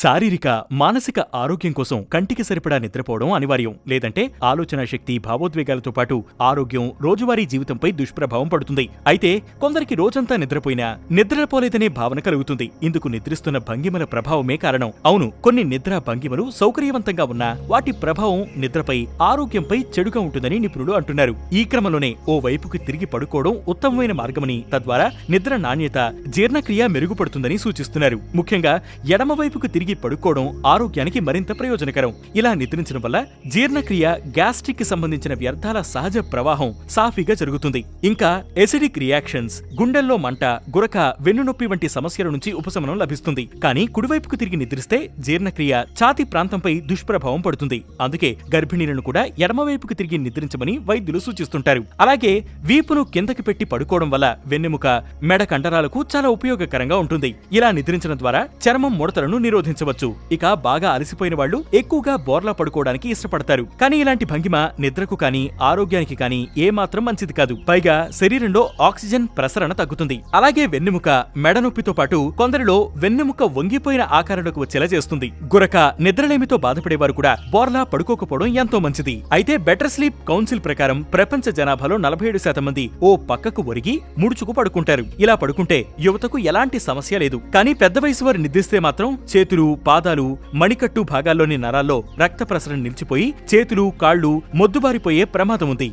శారీరక మానసిక ఆరోగ్యం కోసం కంటికి సరిపడా నిద్రపోవడం అనివార్యం. లేదంటే ఆలోచన శక్తి భావోద్వేగాలతో పాటు ఆరోగ్యం రోజువారీ జీవితంపై దుష్ప్రభావం పడుతుంది. అయితే కొందరికి రోజంతా నిద్రపోయినా నిద్రపోలేదనే భావన కలుగుతుంది. ఇందుకు నిద్రిస్తున్న భంగిమల ప్రభావమే కారణం. అవును కొన్ని నిద్ర భంగిమలు సౌకర్యవంతంగా ఉన్నా వాటి ప్రభావం నిద్రపై ఆరోగ్యంపై చెడుగా ఉంటుందని నిపుణులు అంటున్నారు. ఈ క్రమంలోనే ఓ వైపుకి తిరిగి పడుకోవడం ఉత్తమమైన మార్గమని తద్వారా నిద్ర నాణ్యత జీర్ణక్రియ మెరుగుపడుతుందని సూచిస్తున్నారు. ముఖ్యంగా ఎడమవైపుకు తిరిగి తిరిగి పడుకోవడం ఆరోగ్యానికి మరింత ప్రయోజనకరం. ఇలా నిద్రించడం వల్ల జీర్ణక్రియ గ్యాస్ట్రిక్కి సంబంధించిన వ్యర్థాల సహజ ప్రవాహం సాఫీగా జరుగుతుంది. ఇంకా ఎసిడిక్ రియాక్షన్స్ గుండెల్లో మంట గురక వెన్నునొప్పి వంటి సమస్యల నుంచి ఉపశమనం లభిస్తుంది. కానీ కుడివైపుకు తిరిగి నిద్రిస్తే జీర్ణక్రియ ఛాతి ప్రాంతంపై దుష్ప్రభావం పడుతుంది. అందుకే గర్భిణీలను కూడా ఎడమవైపుకు తిరిగి నిద్రించమని వైద్యులు సూచిస్తుంటారు. అలాగే వీపును కిందకి పెట్టి పడుకోవడం వల్ల వెన్నెముక మెడ కండరాలకు చాలా ఉపయోగకరంగా ఉంటుంది. ఇలా నిద్రించడం ద్వారా చర్మం ముడతలను గమనించవచ్చు ఇక బాగా అలసిపోయిన వాళ్ళు ఎక్కువగా బోర్లా పడుకోవడానికి ఇష్టపడతారు. కానీ ఇలాంటి భంగిమ నిద్రకు కానీ ఆరోగ్యానికి కానీ ఏమాత్రం మంచిది కాదు. పైగా శరీరంలో ఆక్సిజన్ ప్రసరణ తగ్గుతుంది. అలాగే వెన్నెముక మెడ నొప్పితో పాటు కొందరిలో వెన్నెముక వంగిపోయిన ఆకారంలోకి వచ్చేలా చేస్తుంది. గురక నిద్రలేమితో బాధపడేవారు కూడా బోర్లా పడుకోకపోవడం ఎంతో మంచిది. అయితే బెటర్ స్లీప్ కౌన్సిల్ ప్రకారం ప్రపంచ జనాభాలో నలభై ఏడు శాతం మంది ఓ పక్కకు ఒరిగి ముడుచుకు పడుకుంటారు. ఇలా పడుకుంటే యువతకు ఎలాంటి సమస్య లేదు. కానీ పెద్ద వయసు వారు నిద్రిస్తే మాత్రం చేతులు పాదాలు మణికట్టు భాగాల్లోని నరాల్లో రక్త ప్రసరణ నిలిచిపోయి చేతులు కాళ్ళు మొద్దుబారిపోయే ప్రమాదం ఉంది.